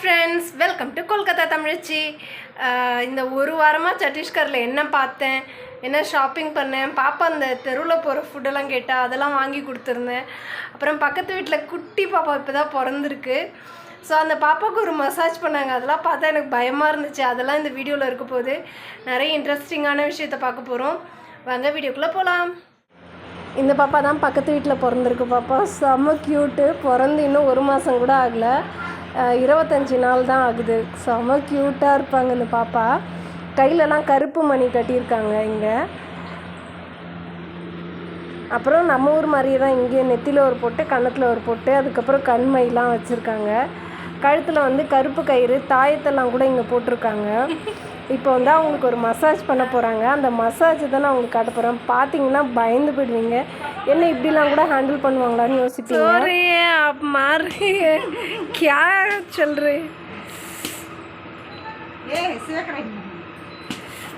Friends welcome to Kolkata தமிழச்சி இந்த ஒரு வாரமாக சத்தீஸ்கரில் என்ன பார்த்தேன் என்ன ஷாப்பிங் பண்ணேன் பாப்பா அந்த தெருவில் போகிற ஃபுட்டெல்லாம் கேட்டால் அதெல்லாம் வாங்கி கொடுத்துருந்தேன். அப்புறம் பக்கத்து வீட்டில் குட்டி பாப்பா இப்போ தான் பிறந்திருக்கு. ஸோ அந்த பாப்பாவுக்கு ஒரு மசாஜ் பண்ணாங்க. அதெல்லாம் பார்த்தா எனக்கு பயமாக இருந்துச்சு. அதெல்லாம் இந்த வீடியோவில் இருக்க போது நிறைய இன்ட்ரெஸ்டிங்கான விஷயத்த பார்க்க போகிறோம் வாங்க வீடியோக்குள்ளே போகலாம் இந்த பாப்பா தான் பக்கத்து வீட்டில் பிறந்திருக்கு பாப்பா. செம்ம க்யூட்டு பிறந்து இன்னும் ஒரு மாதம் கூட ஆகலை. இருபத்தஞ்சி நாள் தான் ஆகுது. செம்ம க்யூட்டாக இருப்பாங்க இந்த பாப்பா. கையிலலாம் கருப்பு மணி கட்டியிருக்காங்க இங்கே. அப்புறம் நம்ம ஊர் மாதிரியே தான் இங்கே நெத்தியில் ஒரு பொட்டு கன்னத்தில் ஒரு பொட்டு அதுக்கப்புறம் கண்மைலாம் வச்சுருக்காங்க. கழுத்தில் வந்து கருப்பு கயிறு தாயத்தெல்லாம் கூட இங்கே போட்டிருக்காங்க. இப்போ வந்து அவங்களுக்கு ஒரு மசாஜ் பண்ண போகிறாங்க அந்த மசாஜ் தான் நான் உங்களுக்கு காட்ட போகிறேன் பார்த்தீங்கன்னா பயந்து போயிடுவீங்க என்ன இப்படிலாம் கூட ஹேண்டில் பண்ணுவாங்களான்னு யோசிப்பீங்க மாறி கியா சொல்றே ए सेक रही हूँ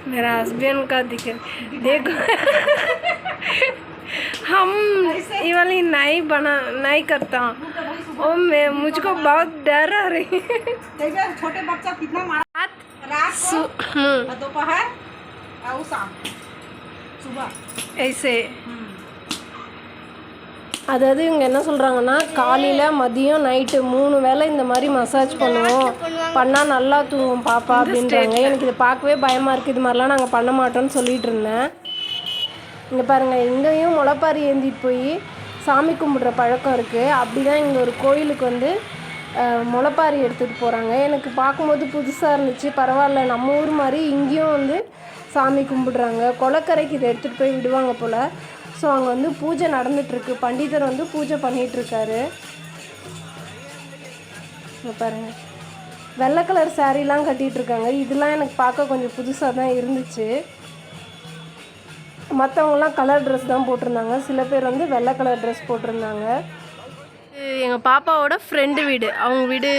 मेरा हस्बैंड का दिख देखो हम ये वाली नहीं बना नहीं करता ओ मैं मुझको बहुत डर आ रही है जैसे छोटे बच्चा कितना दोपहर और शाम सुबह ऐसे அதாவது இவங்க என்ன சொல்கிறாங்கன்னா காலையில் மதியம் நைட்டு மூணு வேளை இந்த மாதிரி மசாஜ் பண்ணுவோம் பண்ணால் நல்லா தூங்கும் பாப்பா அப்படின்றாங்க எனக்கு இது பார்க்கவே பயமாக இருக்குது இது மாதிரிலாம் நாங்கள் பண்ண மாட்டோம்னு சொல்லிட்டு இருந்தேன் இங்கே பாருங்கள் இங்கேயும் முளைப்பாரி ஏந்திட்டு போய் சாமி கும்பிட்ற பழக்கம் இருக்குது அப்படி தான் இங்கே ஒரு கோயிலுக்கு வந்து அஹ், முளைப்பாரி எடுத்துகிட்டு போகிறாங்க எனக்கு பார்க்கும்போது புதுசாக இருந்துச்சு. பரவாயில்ல நம்ம ஊர் மாதிரி இங்கேயும் வந்து சாமி கும்பிடுறாங்க. கொலக்கரைக்கு இதை எடுத்துகிட்டு போய் விடுவாங்க போல். ஸோ அங்கே வந்து பூஜை நடந்துகிட்ருக்கு பண்டிதர் வந்து பூஜை பண்ணிகிட்ருக்காரு பாருங்கள் வெள்ளை கலர் சாரீலாம் கட்டிகிட்டு இருக்காங்க இதெல்லாம் எனக்கு பார்க்க கொஞ்சம் புதுசாக தான் இருந்துச்சு. மற்றவங்களாம் கலர் ட்ரெஸ் தான் போட்டிருந்தாங்க. சில பேர் வந்து வெள்ளை கலர் ட்ரெஸ் போட்டிருந்தாங்க. எங்கள் பாப்பாவோட ஃப்ரெண்டு வீடு. அவங்க வீடு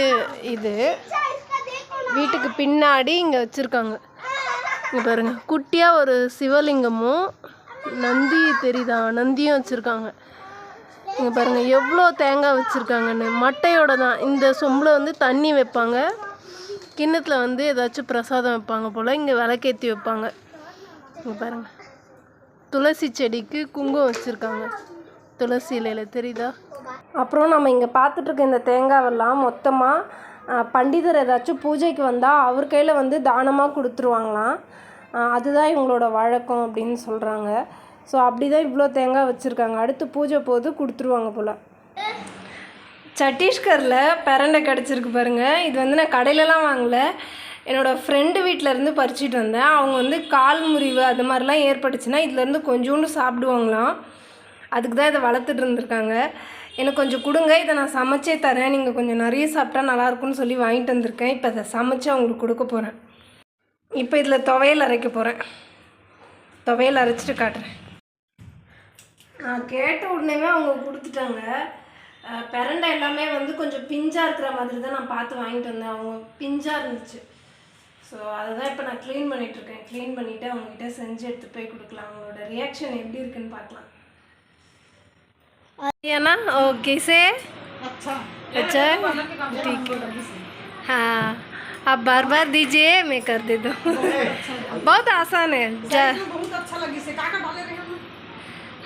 இது. வீட்டுக்கு பின்னாடி இங்கே வச்சுருக்காங்க. இங்கே பாருங்க. குட்டியாக ஒரு சிவலிங்கமும் நந்தி தெரியுதா? நந்தியும் வச்சுருக்காங்க. இங்கே பாருங்க. எவ்வளோ தேங்காய் வச்சுருக்காங்கன்னு. மட்டையோட தான். இந்த சொம்பில் வந்து தண்ணி வைப்பாங்க. கிண்ணத்தில் வந்து ஏதாச்சும் பிரசாதம் வைப்பாங்க போல். இங்கே விளக்கேற்றி வைப்பாங்க. இங்கே பாருங்க. துளசி செடிக்கு குங்குமம் வச்சுருக்காங்க. துளசி இலையில் தெரியுதா? அப்புறம் நம்ம இங்கே பார்த்துட்ருக்க இந்த தேங்காவெல்லாம் மொத்தமாக பண்டிதர் ஏதாச்சும் பூஜைக்கு வந்தால் அவர் கையில் வந்து தானமாக கொடுத்துருவாங்களாம். அதுதான் இவங்களோட வழக்கம் அப்படின்னு சொல்கிறாங்க ஸோ அப்படி தான் இவ்வளோ தேங்காய் வச்சுருக்காங்க. அடுத்து பூஜை போது கொடுத்துருவாங்க போல். சத்தீஸ்கரில் பிரண்டை கிடச்சிருக்கு பாருங்கள் இது வந்து நான் கடையிலலாம் வாங்கல. என்னோடய ஃப்ரெண்டு இருந்து பறிச்சிட்டு வந்தேன். அவங்க வந்து கால் முறிவு அது மாதிரிலாம் ஏற்பட்டுச்சுன்னா இதுலேருந்து கொஞ்சோண்டு சாப்பிடுவாங்களாம். அதுக்கு தான் இதை வளர்த்துட்டு இருந்திருக்காங்க. எனக்கு கொஞ்சம் கொடுங்க இதை நான் சமைச்சே தரேன். நீங்கள் கொஞ்சம் நிறைய சாப்பிட்டா நல்லாயிருக்கும்னு சொல்லி வாங்கிட்டு வந்திருக்கேன். இப்போ அதை சமைச்சு அவங்களுக்கு கொடுக்க போகிறேன் இப்போ இதில் துவையல் அரைக்க போகிறேன் துவையல் அரைச்சிட்டு காட்டுறேன். நான் கேட்ட உடனேவே அவங்க கொடுத்துட்டாங்க. அஹ் எல்லாமே வந்து கொஞ்சம் பிஞ்சாக இருக்கிற மாதிரி தான் நான் பார்த்து வாங்கிட்டு வந்தேன். அவங்க பிஞ்சாக இருந்துச்சு. ஸோ அதை தான் இப்போ நான் க்ளீன் பண்ணிகிட்ருக்கேன் க்ளீன் பண்ணிவிட்டு அவங்ககிட்ட செஞ்சு எடுத்து போய் கொடுக்கலாம். அவங்களோட ரியாக்ஷன் எப்படி இருக்குன்னு பார்க்கலாம். है ना? ओके से अच्छा। अच्छा। ठीक हाँ। आप बार बार दीजिए मैं कर दे दूँ बहुत आसान है। जा। बहुत अच्छा लगी से का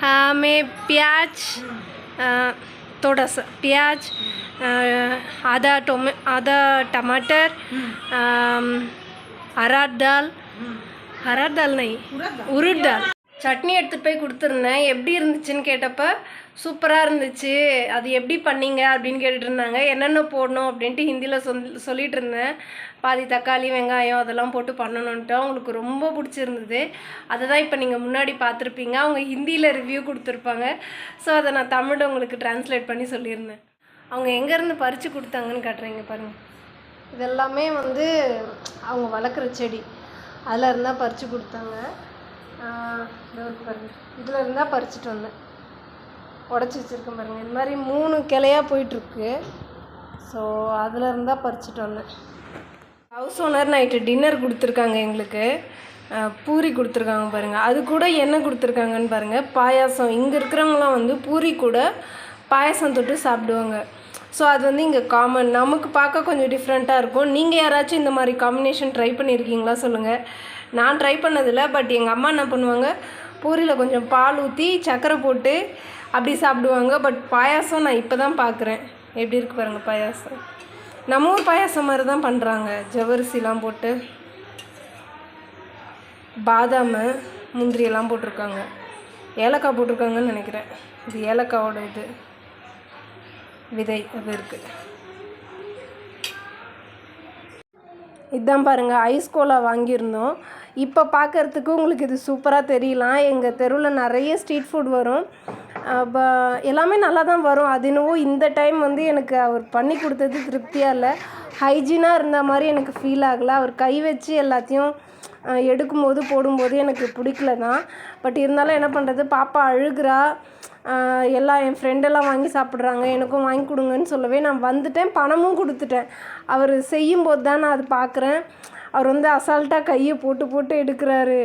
हाँ मैं प्याज हाँ। थोड़ा सा प्याज आधा टोमे आधा टमाटर हाँ। हरा दाल। हाँ। हरा दाल नहीं। उड़द दाल। சட்னி எடுத்துகிட்டு போய் கொடுத்துருந்தேன். எப்படி இருந்துச்சுன்னு கேட்டப்ப சூப்பராக இருந்துச்சு. அது எப்படி பண்ணீங்க? அப்படின்னு கேட்டுட்டு இருந்தாங்க என்னென்ன போடணும்? அப்படின்ட்டு ஹிந்தியில் சொல் சொல்லிகிட்டு இருந்தேன் பாதி தக்காளி வெங்காயம் அதெல்லாம் போட்டு பண்ணணுன்ட்டு அவங்களுக்கு ரொம்ப பிடிச்சிருந்தது. அதை தான் இப்போ நீங்கள் முன்னாடி பார்த்துருப்பீங்க. அவங்க ஹிந்தியில் ரிவ்யூ கொடுத்துருப்பாங்க. ஸோ அதை நான் தமிழ் உங்களுக்கு ட்ரான்ஸ்லேட் பண்ணி சொல்லியிருந்தேன். அவங்க எங்கேருந்து பறித்து கொடுத்தாங்கன்னு காட்டுறீங்க பாருங்கள் இதெல்லாமே வந்து அவங்க வளர்க்குற செடி. அதில் இருந்தால் பறித்து கொடுத்தாங்க. பாருங்கள் இதில் இருந்தால் பறிச்சுட்டு வந்தேன். உடச்சி வச்சுருக்கேன் பாருங்கள் இந்த மாதிரி மூணு கிளையாக போயிட்டுருக்கு. ஸோ அதில் இருந்தால் பறிச்சுட்டு வந்தேன். ஹவுஸ் ஓனர் நைட்டு டின்னர் கொடுத்துருக்காங்க எங்களுக்கு. பூரி கொடுத்துருக்காங்க பாருங்கள் அது கூட என்ன கொடுத்துருக்காங்கன்னு பாருங்கள் பாயாசம். இங்கே இருக்கிறவங்களாம் வந்து பூரி கூட பாயாசம் தொட்டு சாப்பிடுவாங்க. ஸோ அது வந்து இங்கே காமன் நமக்கு பார்க்க கொஞ்சம் டிஃப்ரெண்ட்டாக இருக்கும். நீங்கள் யாராச்சும் இந்த மாதிரி காம்பினேஷன் ட்ரை பண்ணியிருக்கீங்களா சொல்லுங்கள் நான் ட்ரை பண்ணதில்லை பட் எங்கள் அம்மா என்ன பண்ணுவாங்க பூரியில் கொஞ்சம் பால் ஊற்றி சர்க்கரை போட்டு அப்படி சாப்பிடுவாங்க. பட் பாயாசம் நான் இப்போ தான் பார்க்குறேன் எப்படி இருக்கு பாருங்கள் பாயாசம். நம்ம ஊர் பாயாசம் மாதிரி தான் பண்ணுறாங்க ஜவரிசிலாம் போட்டு பாதாம் முந்திரி எல்லாம் போட்டிருக்காங்க. ஏலக்காய் போட்டிருக்காங்கன்னு நினைக்கிறேன். இது ஏலக்காவோட இது. விதை அது இருக்குது இதான் பாருங்கள் ஐஸ் கோலா வாங்கியிருந்தோம். இப்போ பார்க்குறதுக்கு உங்களுக்கு இது சூப்பராக தெரியலாம். எங்கள் தெருவில் நிறைய ஸ்ட்ரீட் ஃபுட் வரும். அப்போ எல்லாமே நல்லா தான் வரும். அது என்னவோ இந்த டைம் வந்து எனக்கு அவர் பண்ணி கொடுத்தது திருப்தியாக இல்லை. ஹைஜீனாக இருந்த மாதிரி எனக்கு ஃபீல் ஆகலை. அவர் கை வச்சு எல்லாத்தையும் எடுக்கும்போது போடும்போது எனக்கு பிடிக்கல தான் பட் இருந்தாலும் என்ன பண்ணுறது பாப்பா அழுகிறா. எல்லாம் என் ஃப்ரெண்டெல்லாம் வாங்கி சாப்பிட்றாங்க. எனக்கும் வாங்கி கொடுங்கன்னு சொல்லவே நான் வந்துட்டேன். பணமும் கொடுத்துட்டேன். அவர் செய்யும்போது தான் நான் அது பார்க்குறேன் அவர் வந்து அசால்ட்டாக கையை போட்டு போட்டு எடுக்கிறாரு.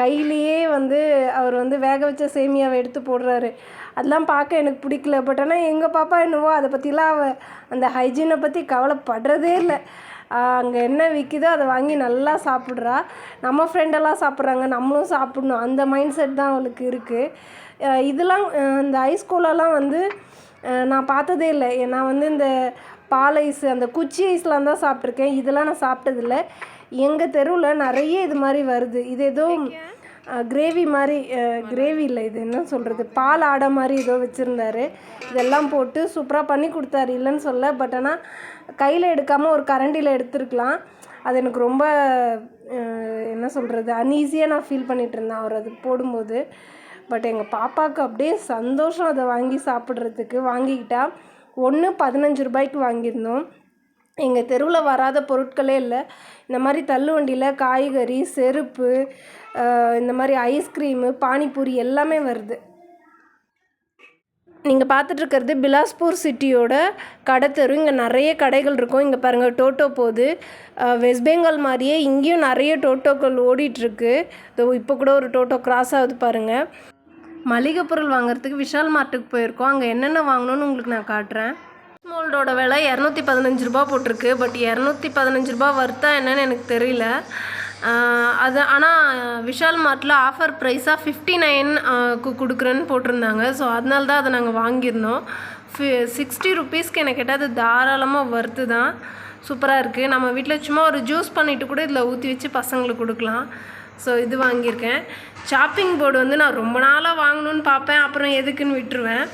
கையிலேயே வந்து அவர் வந்து வேக வச்ச சேமியாவை எடுத்து போடுறாரு. அதெல்லாம் பார்க்க எனக்கு பிடிக்கல. பட் ஆனால் எங்கள் பாப்பா என்னவோ அதை பற்றிலாம் அவ அந்த ஹைஜீனை பற்றி கவலைப்படுறதே இல்லை. அங்கே என்ன விற்கிதோ அதை வாங்கி நல்லா சாப்பிட்றா. நம்ம ஃப்ரெண்டெல்லாம் சாப்பிட்றாங்க. நம்மளும் சாப்பிட்ணும். அந்த மைண்ட் செட் தான் அவளுக்கு இருக்குது இதெல்லாம் இந்த ஐஸ் கோலாலாம் வந்து நான் பார்த்ததே இல்லை. நான் வந்து இந்த பால் ஐஸ் அந்த குச்சி ஐஸ்லாம் தான் சாப்பிட்ருக்கேன் இதெல்லாம் நான் சாப்பிட்டதில்ல. எங்கள் தெருவில் நிறைய இது மாதிரி வருது. இது ஏதோ கிரேவி மாதிரி கிரேவி இல்லை. இது என்ன சொல்கிறது பால் ஆடை மாதிரி ஏதோ வச்சுருந்தாரு. இதெல்லாம் போட்டு சூப்பராக பண்ணி கொடுத்தாரு. இல்லைன்னு சொல்ல பட் ஆனால் கையில் எடுக்காமல் ஒரு கரண்டியில் எடுத்துருக்கலாம். அது எனக்கு ரொம்ப என்ன சொல்கிறது அன்ஈஸியாக நான் ஃபீல் பண்ணிகிட்டு இருந்தேன். அவர் அது போடும்போது. பட் எங்கள் பாப்பாவுக்கு அப்படியே சந்தோஷம் அதை வாங்கி சாப்பிட்றதுக்கு. வாங்கிக்கிட்டா ஒன்று பதினஞ்சு ரூபாய்க்கு வாங்கியிருந்தோம். எங்கள் தெருவில் வராத பொருட்களே இல்லை. இந்த மாதிரி தள்ளுவண்டியில் காய்கறி செருப்பு இந்த மாதிரி ஐஸ்கிரீமு பானிபூரி எல்லாமே வருது. நீங்கள் பார்த்துட்ருக்கிறது பிலாஸ்பூர் சிட்டியோட கடைத்தெரு இங்கே நிறைய கடைகள் இருக்கும். இங்கே பாருங்கள் டோட்டோ போகுது. வெஸ்ட் பெங்கால் மாதிரியே இங்கேயும் நிறைய டோட்டோக்கள் ஓடிட்டுருக்கு இப்போ கூட ஒரு டோட்டோ கிராஸ் ஆகுது பாருங்கள் மளிகை பொருள் வாங்குறதுக்கு விஷால் மார்ட்டுக்கு போயிருக்கோம். அங்கே என்னென்ன வாங்கணும்னு உங்களுக்கு நான் காட்டுறேன். மோல்டோட விலை இரநூத்தி பதினஞ்சு ரூபா போட்டிருக்கு. பட் இரநூத்தி பதினஞ்சு ரூபா வர்த்தா என்னன்னு எனக்கு தெரியல. அது ஆனால் விஷால் மார்ட்டில் ஆஃபர் ப்ரைஸாக ஃபிஃப்டி நைன் கொடுக்குறேன்னு போட்டிருந்தாங்க. ஸோ அதனால தான் அதை நாங்கள் வாங்கியிருந்தோம். ஃபி சிக்ஸ்டி ருபீஸ்க்கு எனக்கு கேட்டால் அது தாராளமாக வர்த்து தான். சூப்பராக இருக்குது நம்ம வீட்டில் சும்மா ஒரு ஜூஸ் பண்ணிவிட்டு கூட இதில் ஊற்றி வச்சு பசங்களுக்கு கொடுக்கலாம். ஸோ இது வாங்கியிருக்கேன். சாப்பிங் போர்டு வந்து நான் ரொம்ப நாளாக வாங்கணும்னு பார்ப்பேன். அப்புறம் எதுக்குன்னு விட்டுருவேன்.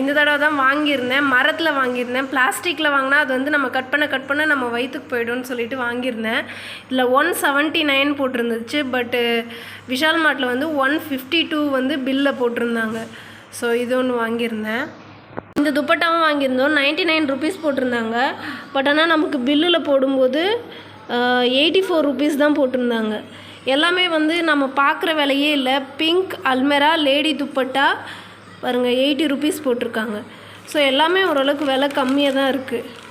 இந்த தடவை தான் வாங்கியிருந்தேன். மரத்தில் வாங்கியிருந்தேன். பிளாஸ்டிக்கில் வாங்கினா அது வந்து நம்ம கட் பண்ண கட் பண்ண நம்ம வயிற்றுக்கு போய்டும்னு சொல்லிட்டு வாங்கியிருந்தேன். இதில் ஒன் செவன்ட்டி நைன் போட்டிருந்துச்சு. பட்டு விஷால் மார்ட்டில் வந்து ஒன் ஃபிஃப்டி டூ வந்து பில்லில் போட்டிருந்தாங்க. ஸோ இது ஒன்று வாங்கியிருந்தேன். இந்த துப்பட்டாவும் வாங்கியிருந்தோம். நைன்ட்டி நைன் ருபீஸ் போட்டிருந்தாங்க. பட் ஆனால் நமக்கு பில்லில் போடும்போது எயிட்டி ஃபோர் ருபீஸ் தான் போட்டிருந்தாங்க. எல்லாமே வந்து நம்ம பார்க்குற விலையே இல்லை. பிங்க் அல்மெரா லேடி துப்பட்டா பாருங்க எயிட்டி ருபீஸ் போட்டிருக்காங்க. ஸோ எல்லாமே ஓரளவுக்கு விலை கம்மியாக தான் இருக்குது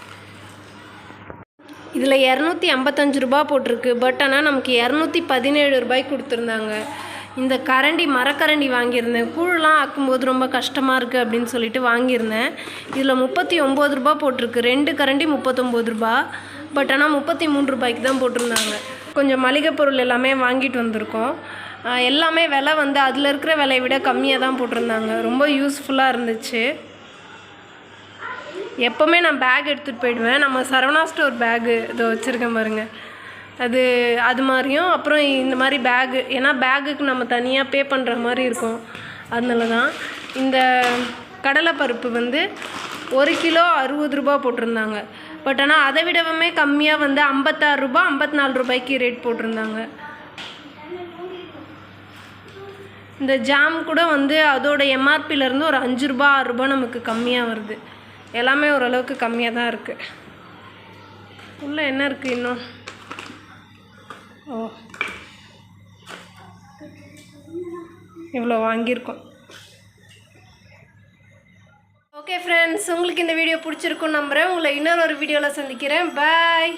இதில் இரநூத்தி ஐம்பத்தஞ்சு ரூபா போட்டிருக்கு. பட் ஆனால் நமக்கு இரநூத்தி பதினேழு ரூபாய்க்கு கொடுத்துருந்தாங்க. இந்த கரண்டி மரக்கரண்டி வாங்கியிருந்தேன். கூழெலாம் ஆக்கும்போது ரொம்ப கஷ்டமாக இருக்குது அப்படின்னு சொல்லிட்டு வாங்கியிருந்தேன். இதில் முப்பத்தி ஒம்பது ரூபா போட்டிருக்கு. ரெண்டு கரண்டி முப்பத்தொம்போது ரூபா பட் ஆனால் முப்பத்தி மூணு ரூபாய்க்கு தான் போட்டிருந்தாங்க. கொஞ்சம் மளிகை பொருள் எல்லாமே வாங்கிட்டு வந்திருக்கோம். எல்லாமே விலை வந்து அதில் இருக்கிற விலையை விட கம்மியாக தான் போட்டிருந்தாங்க. ரொம்ப யூஸ்ஃபுல்லாக இருந்துச்சு. எப்போவுமே நான் பேக் எடுத்துகிட்டு போயிடுவேன். நம்ம சரவணா ஸ்டோர் பேகு இதோ வச்சுருக்கேன் பாருங்கள் அது அது மாதிரியும் அப்புறம் இந்த மாதிரி பேகு ஏன்னா பேகுக்கு நம்ம தனியாக பே பண்ணுற மாதிரி இருக்கும். அதனால தான் இந்த கடலைப்பருப்பு வந்து ஒரு கிலோ அறுபது ரூபா போட்டிருந்தாங்க. பட் ஆனால் அதை விடவுமே கம்மியாக வந்து ஐம்பத்தாறு ரூபா ஐம்பத்தி நாலு ரூபாய்க்கு ரேட் போட்டிருந்தாங்க. இந்த ஜாம் கூட வந்து அதோட எம்ஆர்பிலேருந்து ஒரு அஞ்சு ரூபா ஆறு ரூபா நமக்கு கம்மியாக வருது. எல்லாமே ஓரளவுக்கு கம்மியாக தான் இருக்குது உள்ள என்ன இருக்குது இன்னும்? ஓ. இவ்வளோ வாங்கியிருக்கோம். ஓகே ஃப்ரெண்ட்ஸ் உங்களுக்கு இந்த வீடியோ பிடிச்சிருக்குன்னு நம்புகிறேன் உங்களை இன்னொரு ஒரு வீடியோவில் சந்திக்கிறேன். பாய்